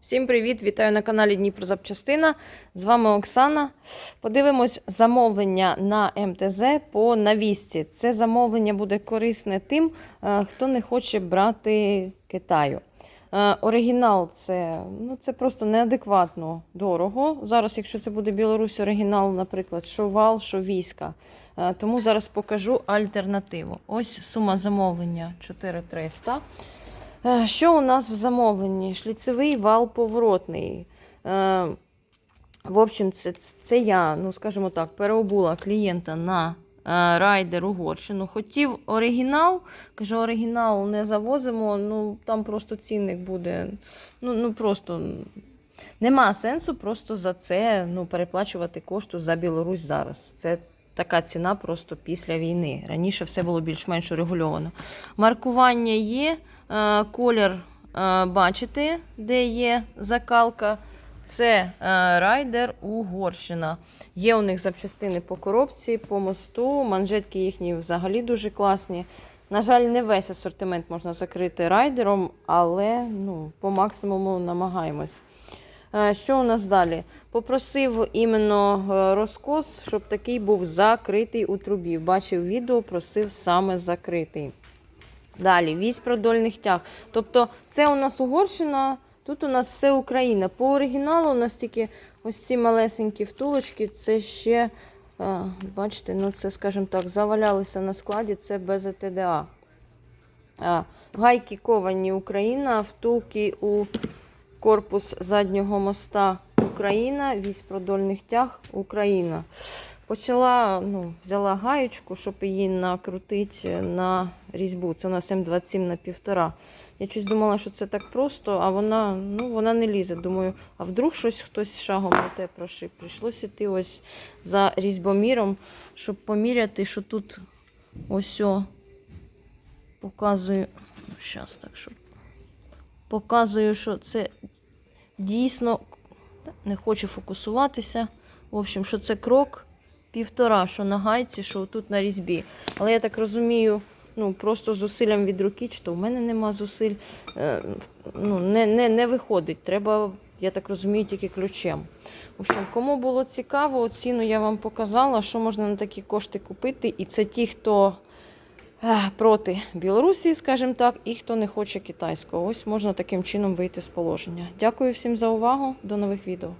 Всім привіт! Вітаю на каналі Дніпро Запчастина. З вами Оксана. Подивимось замовлення на МТЗ по навісці. Це замовлення буде корисне тим, е, хто не хоче брати Китаю. Е, Оригінал це, ну, це просто неадекватно дорого. Зараз, якщо це буде Білорусь, оригінал, наприклад, що вал, що війська. Е, Тому зараз покажу альтернативу. Ось сума замовлення 4300. Е, Що у нас в замовленні? Шліцевий вал поворотний. Е, В общем, це, це я, ну скажімо так, переобула клієнта на е, райдер Угорщину. Хотів оригінал, кажу, оригінал не завозимо, ну там просто цінник буде. Ну, ну просто нема сенсу просто за це ну, переплачувати кошту за Білорусь зараз. Це така ціна просто після війни. Раніше все було більш-менш урегульовано. Маркування є. Е, Колір е, бачите, де є закалка. Це е, райдер Угорщина. Є у них запчастини по коробці, по мосту. Манжетки їхні взагалі дуже класні. На жаль, не весь асортимент можна закрити райдером, але ну, по максимуму намагаємось. Що у нас далі? Попросив іменно розкос, щоб такий був закритий у трубі. Бачив відео, просив саме закритий. Далі, вісь продольних тяг. Тобто, це у нас Угорщина, тут у нас все Україна. По оригіналу у нас тільки ось ці малесенькі втулочки, це ще, е, бачите, ну це, скажімо так, завалялися на складі, це без ТДА. А, Гайки ковані Україна, втулки у корпус заднього моста Україна, вісь продольних тяг Україна. Почала, ну, взяла гаєчку, щоб її накрутити на різьбу. Це у нас М27 на півтора. Я щось думала, що це так просто, а вона, ну, вона не лізе. Думаю, а вдруг щось хтось шагом на те прошив. Прийшлося йти ось за різьбоміром, щоб поміряти, що тут ось о, показую. Зараз так, щоб показую, що це дійсно не хочу фокусуватися. В общем, що це крок півтора, що на гайці, що тут на різьбі. Але я так розумію, ну просто зусиллям від руки, то в мене нема зусиль, е, ну, не, не, не виходить. Треба, я так розумію, тільки ключем. В общем, кому було цікаво, ціну я вам показала, що можна на такі кошти купити. І це ті, хто е, проти Білорусі, скажімо так, і хто не хоче китайського. Ось можна таким чином вийти з положення. Дякую всім за увагу. До нових відео.